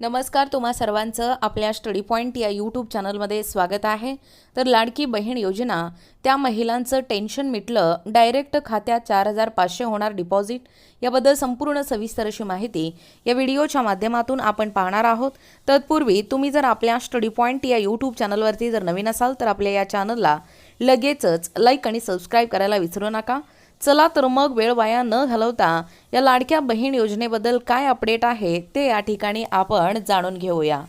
नमस्कार तुम्हा सर्वांचं आपल्या स्टडी पॉईंट या यूट्यूब चॅनलमध्ये स्वागत आहे. तर लाडकी बहीण योजना त्या महिलांचं टेन्शन मिटलं डायरेक्ट खात्यात चार हजार पाचशे होणार डिपॉझिट. याबद्दल संपूर्ण सविस्तर अशी माहिती या व्हिडिओच्या माध्यमातून आपण पाहणार आहोत. तत्पूर्वी तुम्ही जर आपल्या स्टडी पॉईंट या यूट्यूब चॅनलवरती जर नवीन असाल तर आपल्या या चॅनलला लगेचच लाईक आणि सबस्क्राईब करायला विसरू नका. चला तर मग वेळ वाया न घालवता या लाडक्या बहीण योजनेबद्दल काय अपडेट आहे ते या ठिकाणी आपण जाणून घेऊया.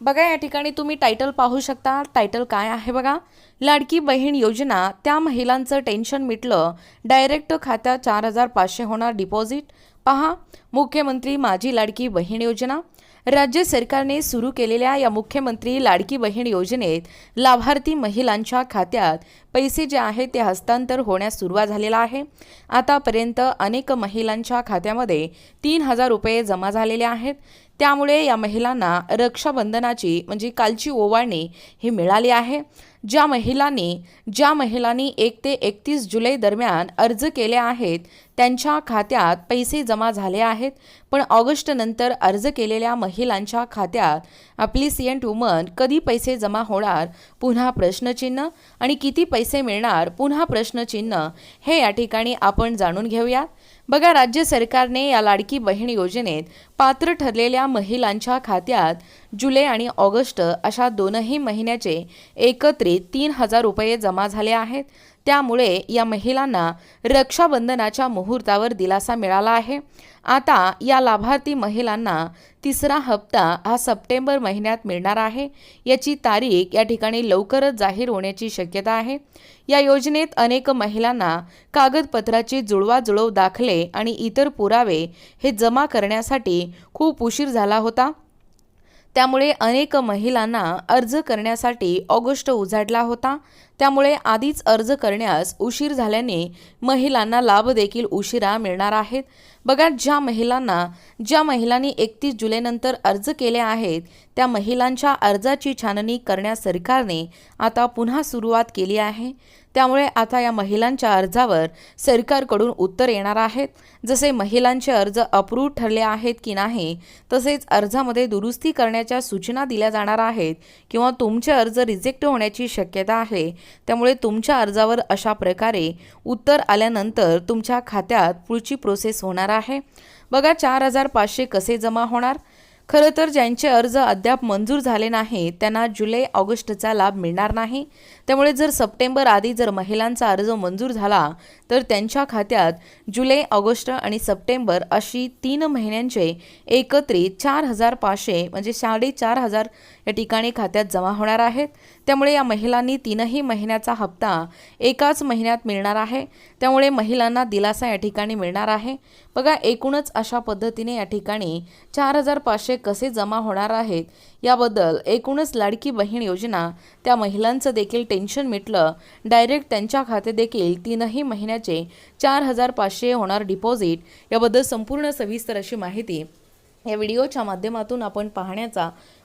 बघा या ठिकाणी तुम्ही टायटल पाहू शकता. टायटल काय आहे बघा? लाडकी बहीण योजना. त्या महिलांचं टेन्शन मिटलं. डायरेक्ट खात्यात चार हजार पाचशे होणार डिपॉझिट पहा मुख्यमंत्री माझी लाडकी बहीण योजना. राज्य सरकारने सुरू केलेल्या या मुख्यमंत्री लाडकी बहीण योजनेत लाभार्थी महिलांच्या खात्यात पैसे जे आहेत ते हस्तांतर होण्यास सुरुवात झालेला आहे. आतापर्यंत अनेक महिलांच्या खात्यामध्ये तीन हजार रुपये जमा झालेले आहेत. त्यामुळे या महिलांना रक्षाबंधनाची म्हणजे कालची ओवाळणी ही मिळाली आहे. ज्या महिलांनी ज्या महिलांनी एक ते एकतीस जुलै दरम्यान अर्ज केले आहेत त्यांच्या खात्यात पैसे जमा झाले आहेत. पण ऑगस्टनंतर अर्ज केलेल्या महिलांच्या खात्यात अप्लिसियंट वुमन कधी पैसे जमा होणार पुन्हा प्रश्नचिन्ह आणि किती पैसे मिळणार पुन्हा प्रश्नचिन्ह हे या ठिकाणी आपण जाणून घेऊयात बघा राज्य सरकारने या लाडकी बहीण योजनेत पात्र ठरलेल्या महिलांच्या खात्यात जुलै आणि ऑगस्ट अशा दोनही महिन्याचे एकत्रित तीन हजार रुपये जमा झाले आहेत. त्यामुळे या महिलांना रक्षाबंधनाच्या मुहूर्तावर दिलासा मिळाला आहे. आता या लाभार्थी महिलांना तिसरा हप्ता हा सप्टेंबर महिन्यात मिळणार आहे. याची तारीख या ठिकाणी लवकरच जाहीर होण्याची शक्यता आहे. या योजनेत अनेक महिलांना कागदपत्राची जुळवाजुळव दाखले आणि इतर पुरावे हे जमा करण्यासाठी खूप उशीर झाला होता. त्यामुळे अनेक महिलांना अर्ज करण्यासाठी ऑगस्ट उजाडला होता. त्यामुळे आधीच अर्ज करण्यास उशीर झाल्याने महिलांना लाभ देखील उशिरा मिळणार आहेत. बघा ज्या महिलांना ज्या महिलांनी एकतीस जुलैनंतर अर्ज केले आहेत त्या महिलांच्या अर्जाची छाननी करण्यास सरकारने आता पुन्हा सुरुवात केली आहे. त्यामुळे आता या महिलांच्या अर्जावर सरकारकडून उत्तर येणार आहेत. जसे महिलांचे अर्ज अप्रूव्ह ठरले आहेत की नाही तसेच अर्जामध्ये दुरुस्ती करण्याच्या सूचना दिल्या जाणार आहेत किंवा तुमचे अर्ज रिजेक्ट होण्याची शक्यता आहे त्यामुळे तुमच्या अर्जावर अशा प्रकारे उत्तर आल्यानंतर तुमच्या खात्यात पुढची प्रोसेस होणार आहे. बघा चार हजार पाचशे कसे जमा होणार? खरं तर ज्यांचे अर्ज अद्याप मंजूर झाले नाही त्यांना जुलै ऑगस्टचा लाभ मिळणार नाही. त्यामुळे जर सप्टेंबर आधी जर महिलांचा अर्ज मंजूर झाला तर त्यांच्या खात्यात जुलै ऑगस्ट आणि सप्टेंबर अशी तीन महिन्यांचे एकत्रित चार हजार पाचशे म्हणजे साडेचार हजार या ठिकाणी खात्यात जमा होणार आहेत. त्यामुळे या महिलांनी तीनही महिन्याचा हप्ता एकाच महिन्यात मिळणार आहे. त्यामुळे महिलांना दिलासा या ठिकाणी मिळणार आहे. बघा एकूणच अशा पद्धतीने या ठिकाणी चार हजार पाचशे कसे जमा होणार आहेत याबद्दल एकूणच लाडकी बहीण योजना त्या महिलांचं देखील टेन्शन मिटलं. डायरेक्ट त्यांच्या खाते देखील तीनही महिन्याचे चार हजार पाचशे होणार डिपॉझिट याबद्दल संपूर्ण सविस्तर अशी माहिती या व्हिडिओच्या माध्यमातून आपण पाहण्याचा